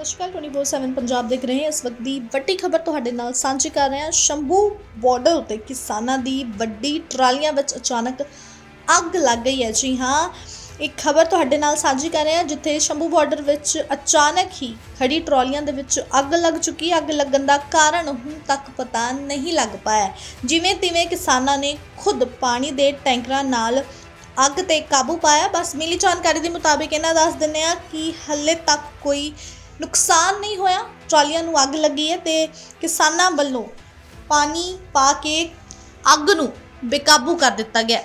ਸਤਿ ਸ਼੍ਰੀ ਅਕਾਲ 24/7 ਪੰਜਾਬ ਦੇਖ ਰਹੇ ਹਾਂ। ਇਸ ਵਕਤ ਦੀ ਵੱਡੀ ਖਬਰ ਤੁਹਾਡੇ ਨਾਲ ਸਾਂਝੀ ਕਰ ਰਹੇ ਹਾਂ। ਸ਼ੰਭੂ ਬਾਰਡਰ ਉਤੇ ਕਿਸਾਨਾਂ ਦੀ ਵੱਡੀ ਟਰਾਲੀਆਂ ਵਿੱਚ ਅਚਾਨਕ ਅੱਗ ਲੱਗ ਗਈ ਹੈ। ਜੀ ਹਾਂ, ਇੱਕ ਖਬਰ ਤੁਹਾਡੇ ਨਾਲ ਸਾਂਝੀ ਕਰ ਰਹੇ ਹਾਂ, ਜਿੱਥੇ ਸ਼ੰਭੂ ਬਾਰਡਰ ਵਿੱਚ ਅਚਾਨਕ ਹੀ ਖੜੀ ਟਰਾਲੀਆਂ ਦੇ ਵਿੱਚ ਅੱਗ ਲੱਗ ਚੁੱਕੀ ਅੱਗ ਲੱਗਣ ਦਾ ਕਾਰਨ ਹੁਣ ਤੱਕ ਪਤਾ ਨਹੀਂ ਲੱਗ ਪਾਇਆ ਜਿਵੇਂ ਤਿਵੇਂ ਕਿਸਾਨਾਂ ਨੇ ਖੁਦ ਪਾਣੀ ਦੇ ਟੈਂਕਰਾਂ ਨਾਲ ਅੱਗ ਤੇ ਕਾਬੂ ਪਾਇਆ। ਬਸ, ਮਿਲੀ ਜਾਣਕਾਰੀ ਦੇ ਮੁਤਾਬਿਕ ਇਹਨਾਂ ਦੱਸ ਦਿੰਦੇ ਆ ਕਿ ਹੱਲੇ ਤੱਕ ਕੋਈ ਨੁਕਸਾਨ ਨਹੀਂ ਹੋਇਆ। ਟਰਾਲੀਆਂ ਨੂੰ ਅੱਗ ਲੱਗੀ ਹੈ ਤੇ ਕਿਸਾਨਾਂ ਵੱਲੋਂ ਪਾਣੀ ਪਾ ਕੇ ਅੱਗ ਨੂੰ ਬੇਕਾਬੂ ਕਰ ਦਿੱਤਾ ਗਿਆ।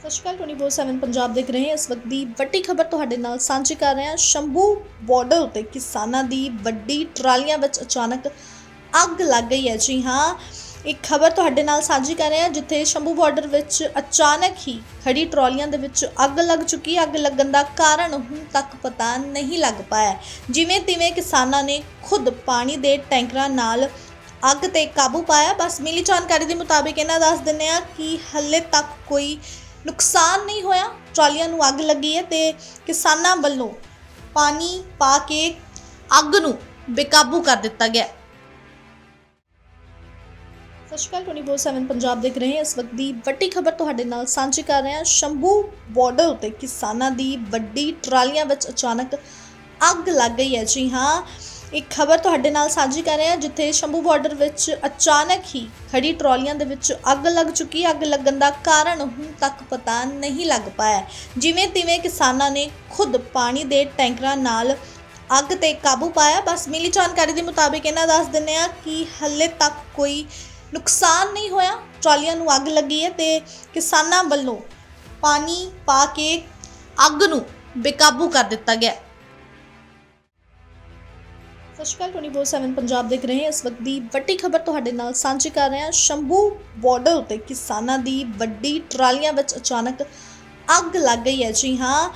ਸਤਿ ਸ਼੍ਰੀ ਅਕਾਲ 24/7 ਪੰਜਾਬ ਦੇਖ ਰਹੇ ਹਾਂ। ਇਸ ਵਕਤ ਦੀ ਵੱਡੀ ਖਬਰ ਤੁਹਾਡੇ ਨਾਲ ਸਾਂਝੀ ਕਰ ਰਹੇ ਹਾਂ। ਸ਼ੰਭੂ ਬਾਰਡਰ ਉਤੇ ਕਿਸਾਨਾਂ ਦੀ ਵੱਡੀ ਟਰਾਲੀਆਂ ਵਿੱਚ ਅਚਾਨਕ ਅੱਗ ਲੱਗ ਗਈ ਹੈ। ਜੀ ਹਾਂ ਇੱਕ ਖਬਰ ਤੁਹਾਡੇ ਨਾਲ ਸਾਂਝੀ ਕਰ ਰਹੇ ਹਾਂ, ਜਿੱਥੇ ਸ਼ੰਭੂ ਬਾਰਡਰ ਵਿੱਚ ਅਚਾਨਕ ਹੀ ਖੜੀ ਟਰਾਲੀਆਂ ਦੇ ਵਿੱਚ ਅੱਗ ਲੱਗ ਚੁੱਕੀ ਅੱਗ ਲੱਗਣ ਦਾ ਕਾਰਨ ਹੁਣ ਤੱਕ ਪਤਾ ਨਹੀਂ ਲੱਗ ਪਾਇਆ ਜਿਵੇਂ ਤਿਵੇਂ ਕਿਸਾਨਾਂ ਨੇ ਖੁਦ ਪਾਣੀ ਦੇ ਟੈਂਕਰਾਂ ਨਾਲ ਅੱਗ ਤੇ ਕਾਬੂ ਪਾਇਆ। ਬਸ ਮਿਲੀ ਜਾਣਕਾਰੀ ਦੇ ਮੁਤਾਬਿਕ ਇਹਨਾਂ ਦੱਸ ਦਿੰਦੇ ਆ ਕਿ ਹੱਲੇ ਤੱਕ ਕੋਈ ਨੁਕਸਾਨ ਨਹੀਂ ਹੋਇਆ। ਟਰਾਲੀਆਂ ਨੂੰ ਅੱਗ ਲੱਗੀ ਹੈ ਤੇ ਕਿਸਾਨਾਂ ਵੱਲੋਂ ਪਾਣੀ ਪਾ ਕੇ ਅੱਗ ਨੂੰ ਬੇਕਾਬੂ ਕਰ ਦਿੱਤਾ ਗਿਆ ਸਤਿ ਸ਼੍ਰੀ ਅਕਾਲ 24/7 ਪੰਜਾਬ ਦੇਖ ਰਹੇ ਹਾਂ। ਇਸ ਵਕਤ ਦੀ ਵੱਡੀ ਖਬਰ ਤੁਹਾਡੇ ਨਾਲ ਸਾਂਝੀ ਕਰ ਰਹੇ ਹਾਂ। ਸ਼ੰਭੂ ਬਾਰਡਰ ਉਤੇ ਕਿਸਾਨਾਂ ਦੀ ਵੱਡੀ ਟਰਾਲੀਆਂ ਵਿੱਚ ਅਚਾਨਕ ਅੱਗ ਲੱਗ ਗਈ ਹੈ। ਜੀ ਹਾਂ, ਇੱਕ ਖਬਰ ਤੁਹਾਡੇ ਨਾਲ ਸਾਂਝੀ ਕਰ ਰਹੇ ਹਾਂ, ਜਿੱਥੇ ਸ਼ੰਭੂ ਬਾਰਡਰ ਵਿੱਚ ਅਚਾਨਕ ਹੀ ਖੜੀ ਟਰਾਲੀਆਂ ਦੇ ਵਿੱਚ ਅੱਗ ਲੱਗ ਚੁੱਕੀ ਹੈ। ਅੱਗ ਲੱਗਣ ਦਾ ਕਾਰਨ ਹੁਣ ਤੱਕ ਪਤਾ ਨਹੀਂ ਲੱਗ ਪਾਇਆ ਜਿਵੇਂ ਤਿਵੇਂ ਕਿਸਾਨਾਂ ਨੇ ਖੁਦ ਪਾਣੀ ਦੇ ਟੈਂਕਰਾਂ ਨਾਲ ਅੱਗ ਤੇ ਕਾਬੂ ਪਾਇਆ। ਬਸ, ਮਿਲੀ ਜਾਣਕਾਰੀ ਦੇ ਮੁਤਾਬਿਕ ਇਹਨਾਂ ਦੱਸ ਦਿੰਦੇ ਆ ਕਿ ਹੱਲੇ ਤੱਕ ਕੋਈ ਨੁਕਸਾਨ ਨਹੀਂ ਹੋਇਆ। ਟਰਾਲੀਆਂ ਨੂੰ ਅੱਗ ਲੱਗੀ ਹੈ ਤੇ ਕਿਸਾਨਾਂ ਵੱਲੋਂ ਪਾਣੀ ਪਾ ਕੇ ਅੱਗ ਨੂੰ ਬੇਕਾਬੂ ਕਰ ਦਿੱਤਾ ਗਿਆ ਸਤਿ ਸ਼੍ਰੀ ਅਕਾਲ 24/7 ਪੰਜਾਬ ਦੇਖ ਰਹੇ ਹਾਂ। ਇਸ ਵਕਤ ਦੀ ਵੱਡੀ ਖਬਰ ਤੁਹਾਡੇ ਨਾਲ ਸਾਂਝੀ ਕਰ ਰਹੇ ਹਾਂ। ਸ਼ੰਭੂ ਬਾਰਡਰ ਉਤੇ ਕਿਸਾਨਾਂ ਦੀ ਵੱਡੀ ਟਰਾਲੀਆਂ ਵਿੱਚ ਅਚਾਨਕ ਅੱਗ ਲੱਗ ਗਈ ਹੈ। ਜੀ ਹਾਂ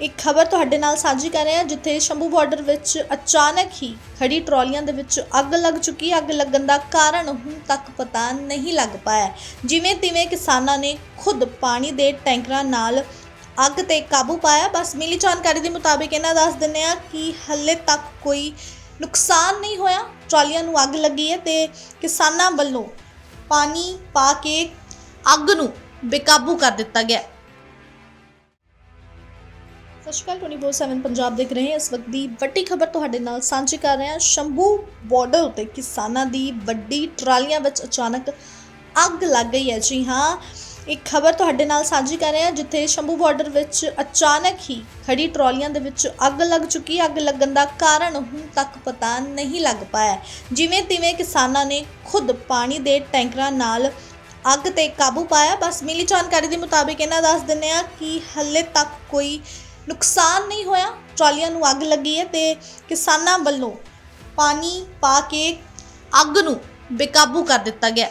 ਇੱਕ ਖਬਰ ਤੁਹਾਡੇ ਨਾਲ ਸਾਂਝੀ ਕਰ ਰਹੇ ਹਾਂ, ਜਿੱਥੇ ਸ਼ੰਭੂ ਬਾਰਡਰ ਵਿੱਚ ਅਚਾਨਕ ਹੀ ਖੜੀ ਟਰਾਲੀਆਂ ਦੇ ਵਿੱਚ ਅੱਗ ਲੱਗ ਚੁੱਕੀ ਹੈ। ਅੱਗ ਲੱਗਣ ਦਾ ਕਾਰਨ ਹੁਣ ਤੱਕ ਪਤਾ ਨਹੀਂ ਲੱਗ ਪਾਇਆ ਜਿਵੇਂ ਤਿਵੇਂ ਕਿਸਾਨਾਂ ਨੇ ਖੁਦ ਪਾਣੀ ਦੇ ਟੈਂਕਰਾਂ ਨਾਲ ਅੱਗ ਤੇ ਕਾਬੂ ਪਾਇਆ। ਬਸ ਮਿਲੀ ਜਾਣਕਾਰੀ ਦੇ ਮੁਤਾਬਿਕ ਇਹਨਾਂ ਦੱਸ ਦਿੰਦੇ ਆ ਕਿ ਹੱਲੇ ਤੱਕ ਕੋਈ ਨੁਕਸਾਨ ਨਹੀਂ ਹੋਇਆ। ਟਰਾਲੀਆਂ ਨੂੰ ਅੱਗ ਲੱਗੀ ਹੈ ਤੇ ਕਿਸਾਨਾਂ ਵੱਲੋਂ ਪਾਣੀ ਪਾ ਕੇ ਅੱਗ ਨੂੰ ਬੇਕਾਬੂ ਕਰ ਦਿੱਤਾ ਗਿਆ ਸਤਿ ਸ਼੍ਰੀ ਅਕਾਲ 24/7 ਪੰਜਾਬ ਦੇਖ ਰਹੇ ਹਾਂ। ਇਸ ਵਕਤ ਦੀ ਵੱਡੀ ਖਬਰ ਤੁਹਾਡੇ ਨਾਲ ਸਾਂਝੀ ਕਰ ਰਹੇ ਹਾਂ। ਸ਼ੰਭੂ ਬਾਰਡਰ ਉਤੇ ਕਿਸਾਨਾਂ ਦੀ ਵੱਡੀ ਟਰਾਲੀਆਂ ਵਿੱਚ ਅਚਾਨਕ ਅੱਗ ਲੱਗ ਗਈ ਹੈ। ਜੀ ਹਾਂ, ਇੱਕ ਖਬਰ ਤੁਹਾਡੇ ਨਾਲ ਸਾਂਝੀ ਕਰ ਰਹੇ ਹਾਂ, ਜਿੱਥੇ ਸ਼ੰਭੂ ਬਾਰਡਰ ਵਿੱਚ ਅਚਾਨਕ ਹੀ ਖੜੀ ਟਰਾਲੀਆਂ ਦੇ ਵਿੱਚ ਅੱਗ ਲੱਗ ਚੁੱਕੀ ਅੱਗ ਲੱਗਣ ਦਾ ਕਾਰਨ ਹੁਣ ਤੱਕ ਪਤਾ ਨਹੀਂ ਲੱਗ ਪਾਇਆ ਜਿਵੇਂ ਤਿਵੇਂ ਕਿਸਾਨਾਂ ਨੇ ਖੁਦ ਪਾਣੀ ਦੇ ਟੈਂਕਰਾਂ ਨਾਲ ਅੱਗ ਤੇ ਕਾਬੂ ਪਾਇਆ। ਬਸ, ਮਿਲੀ ਜਾਣਕਾਰੀ ਦੇ ਮੁਤਾਬਿਕ ਇਹਨਾਂ ਦੱਸ ਦਿੰਦੇ ਹਾਂ ਆ ਕਿ ਹੱਲੇ ਤੱਕ ਕੋਈ ਨੁਕਸਾਨ ਨਹੀਂ ਹੋਇਆ। ਟਰਾਲੀਆਂ ਨੂੰ ਅੱਗ ਲੱਗੀ ਹੈ ਤੇ ਕਿਸਾਨਾਂ ਵੱਲੋਂ ਪਾਣੀ ਪਾ ਕੇ ਅੱਗ ਨੂੰ ਬੇਕਾਬੂ ਕਰ ਦਿੱਤਾ ਗਿਆ।